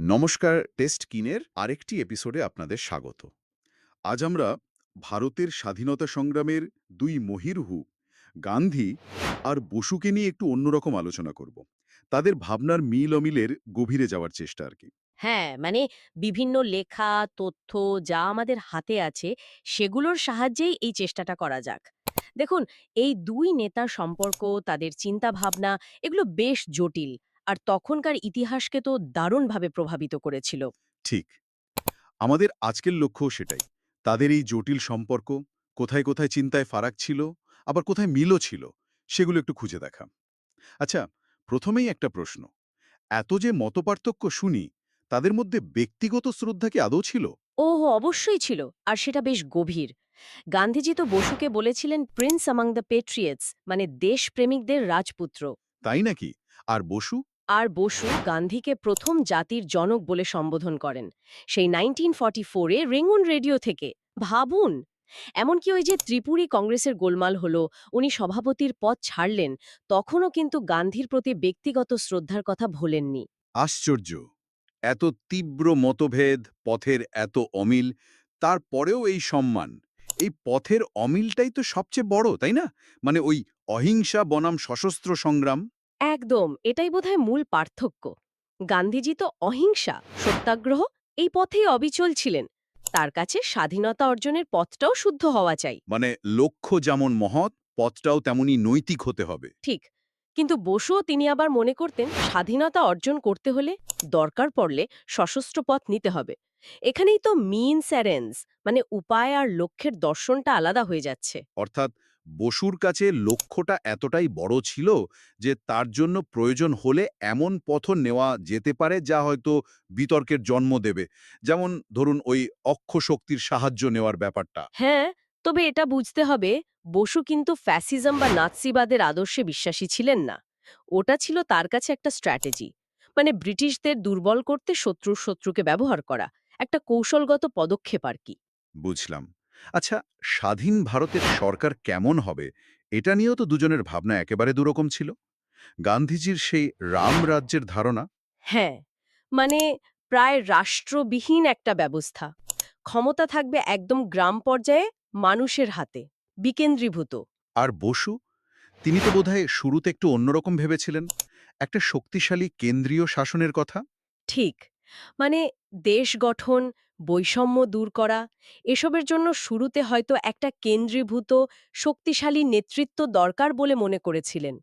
নমস্কার টেস্ট কিনের আরেকটি এপিসোডে আপনাদের স্বাগত। আজ আমরা ভারতের স্বাধীনতা সংগ্রামের দুই মহিরুহু, গান্ধী আর বসুকে নিয়ে একটু অন্যরকম আলোচনা করব। তাদের ভাবনার মিল অমিলের গভীরে যাওয়ার চেষ্টা আর কি। হ্যাঁ মানে বিভিন্ন লেখা, তথ্য যা আমাদের হাতে আছে, সেগুলোর সাহায্যেই এই চেষ্টাটা করা যাক। দেখুন, এই দুই নেতার সম্পর্ক, তাদের চিন্তা ভাবনা এগুলো বেশ জটিল। আর তখনকার ইতিহাসকে তো দারুণভাবে প্রভাবিত করেছিল। ঠিক। আমাদের আজকের লক্ষ্যও সেটাই। তাদের এই জটিল সম্পর্ক কোথায় কোথায় চিন্তায় ফারাক ছিল আবার কোথায় মিলও ছিল সেগুলো একটু খুঁজে দেখা। আচ্ছা প্রথমেই একটা প্রশ্ন। এত যে মতপার্থক্য শুনি তাদের মধ্যে ব্যক্তিগত শ্রদ্ধা কি আদৌ ছিল? ওহ অবশ্যই ছিল আর সেটা বেশ গভীর। গান্ধীজি তো বসুকে বলেছিলেন প্রিন্স অ্যামাং দ্য পেট্রিয়েটস মানে দেশপ্রেমিকদের রাজপুত্র। তাই নাকি? আর বসু? আর বসু গান্ধীকে প্রথম জাতির জনক বলে সম্বোধন করেন। সেই নাইনটিন ফর্টি ফোরে রেঙ্গুন রেডিও থেকে, ভাবুন। এমনকি ওই যে ত্রিপুরী কংগ্রেসের গোলমাল হলো, উনি সভাপতির পদ ছাড়লেন, তখনও কিন্তু গান্ধীর প্রতি ব্যক্তিগত শ্রদ্ধার কথা ভোলেননি। আশ্চর্য! এত তীব্র মতভেদ, পথের এত অমিল, তারপরেও এই সম্মান। এই পথের অমিলটাই তো সবচেয়ে বড়, তাই না? মানে ওই অহিংসা বনাম সশস্ত্র সংগ্রাম। একদম এটাই বোধহয় মূল পার্থক্য। গান্ধীজি তো অহিংসা সত্যাগ্রহ এই পথেই অবিচল ছিলেন। তার কাছে স্বাধীনতা অর্জনের পথটাও শুদ্ধ হওয়া চাই। মানে লক্ষ্য যেমন মহৎ পথটাও তেমনি নৈতিক হতে হবে। ঠিক কিন্তু বসুও তিনি আবার মনে করতেন স্বাধীনতা অর্জন করতে হলে দরকার পড়লে সশস্ত্র পথ নিতে হবে। এখানেই তো মিনস অ্যারেন্স মানে উপায় আর লক্ষ্যের দর্শনটা আলাদা হয়ে যাচ্ছে। অর্থাৎ বসুর কাছে লক্ষ্যটা এতটাই বড় ছিল যে তার জন্য প্রয়োজন হলে এমন পথ নেওয়া যেতে পারে যা হয়তো বিতর্কের জন্ম দেবে। যেমন ধরুন ওই অক্ষ শক্তির সাহায্য নেওয়ার ব্যাপারটা। হ্যাঁ তবে এটা বুঝতে হবে বসু কিন্তু ফ্যাসিজম বা নাৎসিবাদের আদর্শে বিশ্বাসী ছিলেন না। ওটা ছিল তার কাছে একটা স্ট্র্যাটেজি। মানে ব্রিটিশদের দুর্বল করতে শত্রুর শত্রুকে ব্যবহার করা। একটা কৌশলগত পদক্ষেপ আর কি। বুঝলাম। আচ্ছা স্বাধীন ভারতের সরকার কেমন হবে? এটা নিয়েও তো দুজনের ভাবনা একেবারে দুরকম ছিল। গান্ধীজির সেই রাম রাজ্যের ধারণা? হ্যাঁ মানে প্রায় রাষ্ট্রবিহীন একটা ব্যবস্থা। ক্ষমতা থাকবে একদম গ্রাম পর্যায়ে মানুষের হাতে বিকেন্দ্রীভূত। আর বসু? তিনি তো বোধহয় শুরুতে একটু অন্যরকম ভেবেছিলেন। একটা শক্তিশালী কেন্দ্রীয় শাসনের কথা? ঠিক মানে দেশ গঠন বৈষম্য দূর করা এসবের জন্য শুরুতে হয়তো একটা কেন্দ্রীভূত শক্তিশালী নেতৃত্ব দরকার বলে মনে করেছিলেন।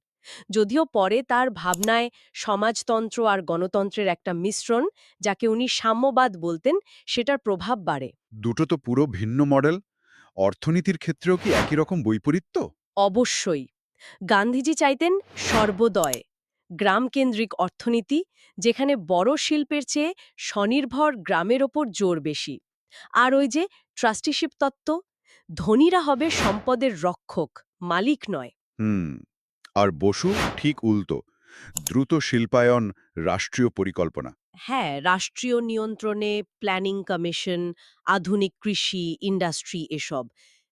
যদিও পরে তার ভাবনায় সমাজতন্ত্র আর গণতন্ত্রের একটা মিশ্রণ যাকে উনি সাম্যবাদ বলতেন সেটার প্রভাব বাড়ে। দুটো তো পুরো ভিন্ন মডেল। অর্থনীতির ক্ষেত্রেও কি একই রকম বৈপরীত্য? অবশ্যই। গান্ধীজি চাইতেন সর্বোদয়। গ্রামকেন্দ্রিক অর্থনীতি যেখানে বড় শিল্পের চেয়ে স্বনির্ভর গ্রামের ওপর জোর বেশি। আর ওই যে ট্রাস্টিশিপ তত্ত্ব ধনীরা হবে সম্পদের রক্ষক মালিক নয়। হুম আর বসু ঠিক উল্টো দ্রুত শিল্পায়ন রাষ্ট্রীয় পরিকল্পনা। হ্যাঁ রাষ্ট্রীয় নিয়ন্ত্রণে প্ল্যানিং কমিশন আধুনিক কৃষি ইন্ডাস্ট্রি এসব।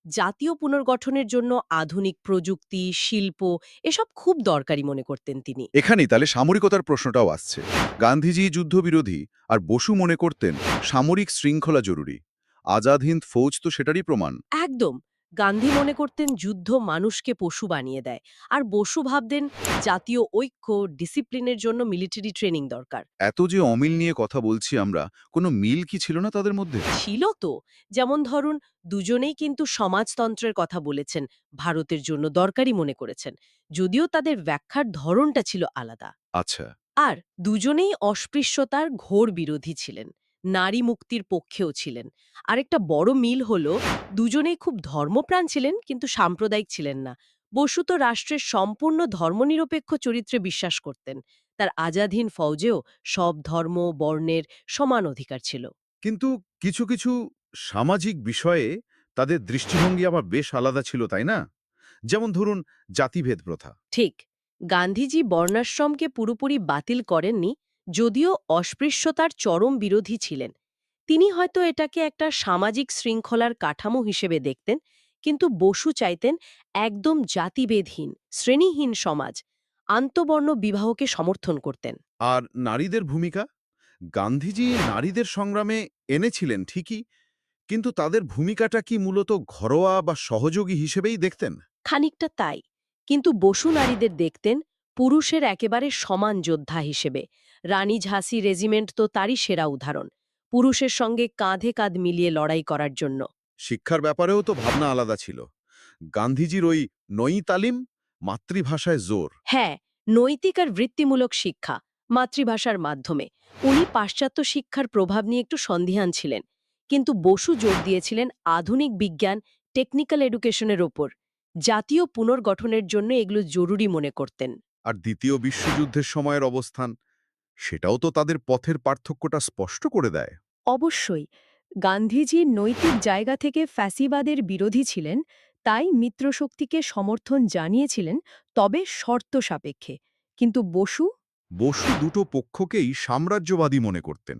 জাতীয় পুনর্গঠনের জন্য আধুনিক প্রযুক্তি শিল্প এসব খুব দরকারি মনে করতেন তিনি। এখানেই তাহলে সামরিকতার প্রশ্নটাও আসছে। গান্ধীজি যুদ্ধবিরোধী আর বসু মনে করতেন সামরিক শৃঙ্খলা জরুরি। আজাদ হিন্দ ফৌজ তো সেটারই প্রমাণ। একদম। গান্ধী মনে করতেন যুদ্ধ মানুষকে পশু বানিয়ে দেয়। আর বসু ভাবতেন জাতীয় ঐক্য ডিসিপ্লিনের জন্য মিলিটারি ট্রেনিং দরকার। এত যে অমিল নিয়ে কথা বলছি আমরা কোনো মিল কি ছিল না তাদের মধ্যে? ছিল তো। যেমন ধরুন দুজনেই কিন্তু সমাজতন্ত্রের কথা বলেছেন ভারতের জন্য দরকারি মনে করেছেন। যদিও তাদের ব্যাখ্যার ধরনটা ছিল আলাদা। আচ্ছা। আর দুজনেই অস্পৃশ্যতার ঘোর বিরোধী ছিলেন। নারী মুক্তির পক্ষেও ছিলেন। আরেকটা বড় মিল হল দুজনেই খুব ধর্মপ্রাণ ছিলেন কিন্তু সাম্প্রদায়িক ছিলেন না। বসু তো রাষ্ট্রের সম্পূর্ণ ধর্মনিরপেক্ষ চরিত্রে বিশ্বাস করতেন। তার আজাদহীন ফৌজেও সব ধর্ম বর্ণের সমান অধিকার ছিল। কিন্তু কিছু কিছু সামাজিক বিষয়ে তাদের দৃষ্টিভঙ্গি আবার বেশ আলাদা ছিল তাই না? যেমন ধরুন জাতিভেদ প্রথা। ঠিক। গান্ধীজি বর্ণাশ্রমকে পুরোপুরি বাতিল করেননি যদিও অস্পৃশ্যতার চরম বিরোধী ছিলেন। তিনি হয়তো এটাকে একটা সামাজিক শৃঙ্খলার কাঠামো হিসেবে দেখতেন কিন্তু বসু চাইতেন একদম জাতিভেদহীন শ্রেণীহীন সমাজ আন্তবর্ণ বিবাহকে সমর্থন করতেন। আর নারীদের ভূমিকা? গান্ধীজি নারীদের সংগ্রামে এনেছিলেন ঠিকই কিন্তু তাদের ভূমিকাটা কি মূলত ঘরোয়া বা সহযোগী হিসেবেই দেখতেন? খানিকটা তাই কিন্তু বসু নারীদের দেখতেন পুরুষের একেবারে সমান যোদ্ধা হিসেবে। রানী ঝাঁসি রেজিমেন্ট তো তারই সেরা উদাহরণ পুরুষের সঙ্গে কাঁধে কাঁধ মিলিয়ে লড়াই করার জন্য। শিক্ষার ব্যাপারেও তো ভাবনা আলাদা ছিল। গান্ধীজির ওই নই তালিম মাতৃভাষায় জোর। হ্যাঁ নৈতিক আর বৃত্তিমূলক শিক্ষা মাতৃভাষার মাধ্যমে। উনি পাশ্চাত্য শিক্ষার প্রভাব নিয়ে একটু সন্ধিহান ছিলেন কিন্তু বসু জোর দিয়েছিলেন আধুনিক বিজ্ঞান টেকনিক্যাল এডুকেশনের ওপর। জাতীয় পুনর্গঠনের জন্য এগুলো জরুরি মনে করতেন। আর দ্বিতীয় বিশ্বযুদ্ধের সময়ের অবস্থান সেটাও তো তাদের পথের পার্থক্যটা স্পষ্ট করে দেয়। অবশ্যই। গান্ধীজি নৈতিক জায়গা থেকে ফ্যাসিবাদের বিরোধী ছিলেন তাই মিত্রশক্তিকে সমর্থন জানিয়েছিলেন তবে শর্ত সাপেক্ষে। কিন্তু বসু? বসু দুটো পক্ষকেই সাম্রাজ্যবাদী মনে করতেন।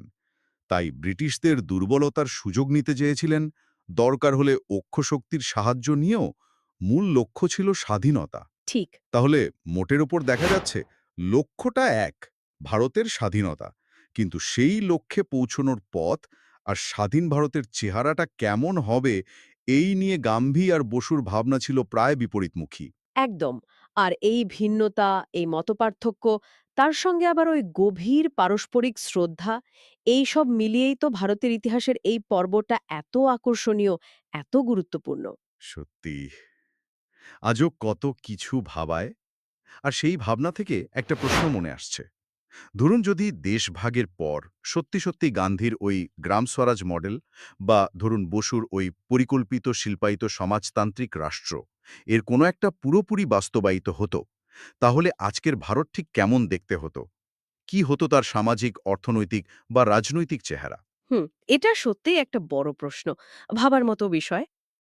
তাই ব্রিটিশদের দুর্বলতার সুযোগ নিতে চেয়েছিলেন দরকার হলে অক্ষশক্তির সাহায্য নিয়েও মূল লক্ষ্য ছিল স্বাধীনতা। ঠিক। তাহলে মোটের ওপর দেখা যাচ্ছে লক্ষ্যটা এক। ভারতের স্বাধীনতা। কিন্তু সেই লক্ষ্যে পৌঁছনোর পথ আর স্বাধীন ভারতের চেহারাটা কেমন হবে এই নিয়ে গাম্ভী আর বসুর ভাবনা ছিল প্রায় বিপরীতমুখী। একদম। আর এই ভিন্নতা এই মতপার্থক্য তার সঙ্গে আবার ওই গভীর পারস্পরিক শ্রদ্ধা এই সব মিলিয়েই তো ভারতের ইতিহাসের এই পর্বটা এত আকর্ষণীয় এত গুরুত্বপূর্ণ। সত্যি। আজও কত কিছু ভাবায়? আর সেই ভাবনা থেকে একটা প্রশ্ন মনে আসছে। ধরুন যদি দেশভাগের পর সত্যি সত্যি গান্ধীর ওই গ্রাম স্বরাজ মডেল বা ধরুন বসুর ওই পরিকল্পিত শিল্পায়িত সমাজতান্ত্রিক রাষ্ট্র, এর কোনো একটা পুরোপুরি বাস্তবায়িত হতো, তাহলে আজকের ভারত ঠিক কেমন দেখতে হতো? কি হতো তার সামাজিক, অর্থনৈতিক বা রাজনৈতিক চেহারা? হুম, এটা সত্যিই একটা বড় প্রশ্ন, ভাবার মতো বিষয়।